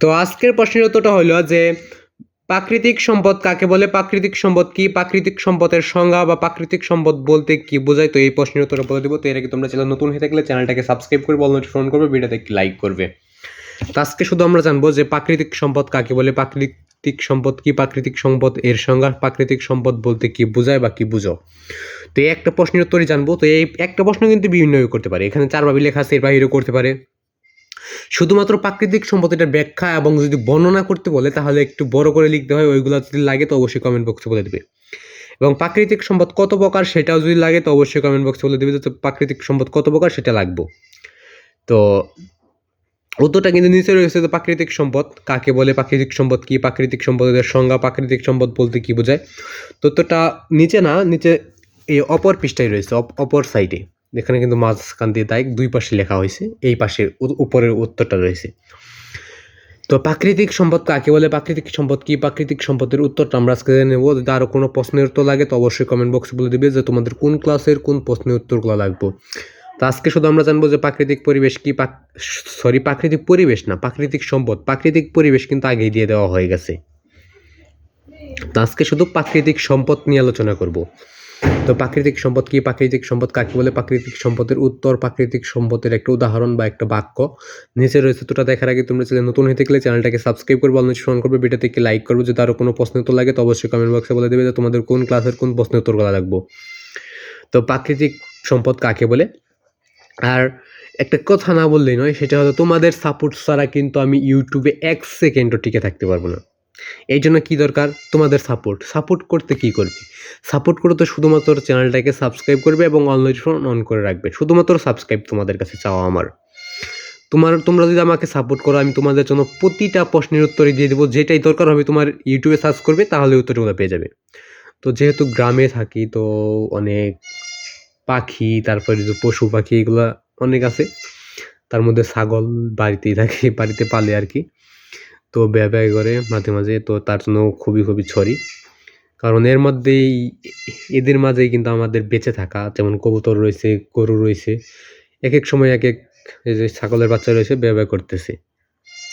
তো আজকের প্রশ্নের উত্তরটা হলো যে, প্রাকৃতিক সম্পদ কাকে বলে? প্রাকৃতিক সম্পদ কি? প্রাকৃতিক সম্পদের সংজ্ঞা বা প্রাকৃতিক সম্পদ বলতে কি বোঝায় তো এই প্রশ্নের উত্তর বলে দেবো। তো এর আগে তোমরা চ্যানেল নতুন হয়ে থাকলে চ্যানেলটাকে সাবস্ক্রাইব করবে বল নোটিফোন করবে ভিডিওতে একটি লাইক করবে। তো আজকে শুধু আমরা জানব যে, প্রাকৃতিক সম্পদ কাকে বলে? প্রাকৃতিক সম্পদ কি? প্রাকৃতিক সম্পদ এর সংজ্ঞা, প্রাকৃতিক সম্পদ বলতে কি বোঝায় বা কি বুঝো? তো এই একটা প্রশ্নের উত্তরই জানব। তো এই একটা প্রশ্ন কিন্তু বিভিন্ন করতে পারে। এখানে চারভাবে লেখা আছে, এর বাইরেও করতে পারে। শুধুমাত্র প্রাকৃতিক সম্পদ এটার ব্যাখ্যা এবং যদি বর্ণনা করতে বলে, তাহলে একটু বড় করে লিখতে হয়, ওইগুলো যদি লাগে তো অবশ্যই কমেন্ট বক্সে বলে দেবে। এবং প্রাকৃতিক সম্পদ কত প্রকার সেটাও যদি লাগে তো অবশ্যই কমেন্ট বক্সে বলে দেবে তো প্রাকৃতিক সম্পদ কত প্রকার সেটা লাগবো। তো, উত্তরটা কিন্তু নিচে রয়েছে তো প্রাকৃতিক সম্পদ, কাকে বলে প্রাকৃতিক সম্পদ কি, প্রাকৃতিক সম্পদের সংজ্ঞা প্রাকৃতিক সম্পদ বলতে কি বোঝায়? তো নিচে না, নিচে এই অপর পৃষ্ঠায় রয়েছে, অপ- অপর সাইডে এখানে কিন্তু মাঝখান দিয়ে দায়িক দুই পাশে লেখা হয়েছে, এই পাশে উপরের উত্তরটা রয়েছে। তো প্রাকৃতিক সম্পদ কাকে বলে প্রাকৃতিক সম্পদ কি? প্রাকৃতিক সম্পদের উত্তরটা আমরা আজকে নেব। যদি আরও কোনো প্রশ্নের উত্তর লাগে তো অবশ্যই কমেন্ট বক্সে বলে দিবে যে তোমাদের কোন ক্লাসের কোন প্রশ্নের উত্তরগুলো লাগবে। তো আজকে শুধু আমরা জানব যে প্রাকৃতিক পরিবেশ কি সরি প্রাকৃতিক পরিবেশ না, প্রাকৃতিক সম্পদ। প্রাকৃতিক পরিবেশ কিন্তু আগেই দিয়ে দেওয়া হয়ে গেছে। তো আজকে শুধু প্রাকৃতিক সম্পদ নিয়ে আলোচনা করব। তো প্রাকৃতিক সম্পদ কি? প্রাকৃতিক সম্পদ কাকে বলে? প্রাকৃতিক সম্পদের উত্তর, প্রাকৃতিক সম্পদের একটা উদাহরণ বা একটা বাক্য। নিচে রয়েছে তোটা দেখার আগে তোমরা চ্যানেল নতুন হয়ে থাকলে চ্যানেলটাকে সাবস্ক্রাইব করবে অনুসরণ করবে। ভিডিওতে একটি লাইক করবে। যদি আরও কোনো প্রশ্ন উত্তর লাগে তো অবশ্যই কমেন্ট বক্সে বলে দেবে যে তোমাদের কোন ক্লাসের কোন প্রশ্ন উত্তর উত্তরগুলো লাগবো। তো প্রাকৃতিক সম্পদ কাকে বলে? আর একটা কথা না বললেই নয়, সেটা হলো তোমাদের সাপোর্ট ছাড়া কিন্তু আমি ইউটিউবে এক সেকেন্ডও টিকে থাকতে পারব না। এই জন্য কী দরকার? তোমাদের সাপোর্ট সাপোর্ট করতে কি করবে? সাপোর্ট করতে শুধুমাত্র চ্যানেলটাকে সাবস্ক্রাইব করবে এবং অল নোটিফিকেশন অন করে রাখবে। শুধুমাত্র সাবস্ক্রাইব তোমাদের কাছে চাওয়া আমার। তোমার, তোমরা যদি আমাকে সাপোর্ট করো, আমি তোমাদের জন্য প্রতিটা প্রশ্নের উত্তরে দিয়ে দেবো। যেটাই দরকার হবে তোমার ইউটিউবে সার্চ করবে, তাহলে উত্তরগুলো পেয়ে যাবে। তো যেহেতু গ্রামে থাকি, তো অনেক পাখি, তারপরে পশু পাখি, এগুলো অনেক আছে। তার মধ্যে ছাগল বাড়িতেই থাকে, বাড়িতে পালে আর কি। তো ব্যয় করে মাঝে মাঝে, তো তার জন্য খুবই খুবই ছড়ি। কারণ এর মধ্যেই এদের মাঝেই কিন্তু আমাদের বেঁচে থাকা, যেমন কবুতর রয়েছে, গরু রয়েছে এক এক সময় এক এক এই যে ছাগলের বাচ্চা রয়েছে ব্যয় করতেছে।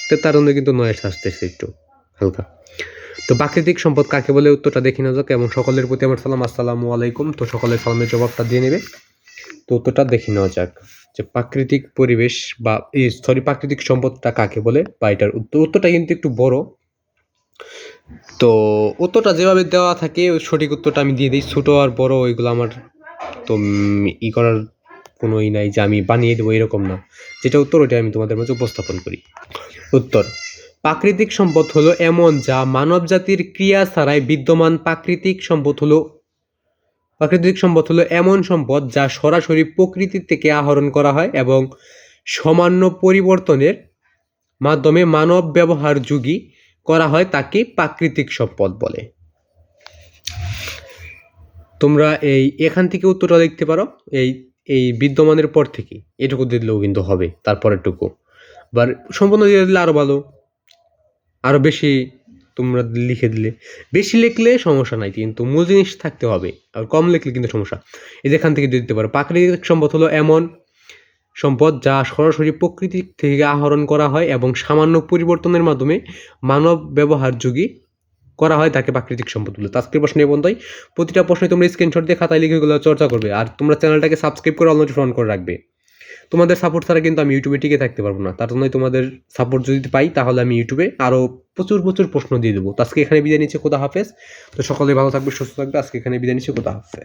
তো তার জন্য কিন্তু নয়েস আসতেছে একটু হালকা। তো প্রাকৃতিক সম্পদ কাকে বলে? উত্তরটা দেখি না যাক এবং সকলের প্রতি আমার সালাম। আসসালামু আলাইকুম। তো সকলের সালামের জবাবটা দিয়ে নেবে। তো উত্তরটা দেখে নেওয়া যাক যে প্রাকৃতিক পরিবেশ বা এই সরি প্রাকৃতিক সম্পদটা কাকে বলে বা এটার উত্তর, উত্তরটা কিন্তু একটু বড়। তো উত্তরটা যেভাবে দেওয়া থাকে সঠিক উত্তরটা আমি দিয়ে দিই। ছোটো আর বড়, ওইগুলো আমার তো ই করার কোনো ই নাই যে আমি বানিয়ে দেবো এরকম না। যেটা উত্তর ওইটা আমি তোমাদের মাঝে উপস্থাপন করি। উত্তর, প্রাকৃতিক সম্পদ হলো এমন যা মানব জাতির ক্রিয়া ছাড়াই বিদ্যমান। প্রাকৃতিক সম্পদ হলো, প্রাকৃতিক সম্পদ হলো এমন সম্পদ যা সরাসরি প্রকৃতি থেকে আহরণ করা হয় এবং সামান্য পরিবর্তনের মাধ্যমে মানব ব্যবহার যুগী করা হয় তাকে প্রাকৃতিক সম্পদ বলে। তোমরা এই এখান থেকে উত্তরটা দেখতে পারো। এই এই বিদ্যমানের পর থেকে এটুকু দিলেও কিন্তু হবে, তারপরেরটুকু। এবার সম্পূর্ণ দিয়ে দিলে আরও ভালো। আরও বেশি তোমরা লিখে দিলে। বেশি লিখলে সমস্যা নাই, কিন্তু মূল জিনিস থাকতে হবে। আর কম লিখলে কিন্তু সমস্যা। এই যেখান থেকে দিতে পারো, প্রাকৃতিক সম্পদ হলো এমন সম্পদ যা সরাসরি প্রকৃতি থেকে আহরণ করা হয় এবং সামান্য পরিবর্তনের মাধ্যমে মানব ব্যবহার যুগী করা হয় তাকে প্রাকৃতিক সম্পদ বলে। আজকের প্রশ্ন এই পর্যন্তই। প্রতিটা প্রশ্নে তোমরা স্ক্রিনশট দিয়ে খাতায় লিখে এগুলো চর্চা করবে আর তোমরা চ্যানেলটাকে সাবস্ক্রাইব করে অল নোটিফিকেশন করে রাখবে। তোমাদের সাপোর্ট ছাড়া কিন্তু আমি ইউটিউবে টিকে থাকতে পারব না। তার জন্যই তোমাদের সাপোর্ট যদি পাই তাহলে আমি ইউটিউবে আরও প্রচুর প্রচুর প্রশ্ন দিয়ে দেবো। আজকে এখানে বিদায় নিচ্ছে কোথা হাফেজ। তো সকলে ভালো থাকবে, সুস্থ থাকবে। আজকে এখানে বিদায় নিচ্ছে কোথা হাফেজ।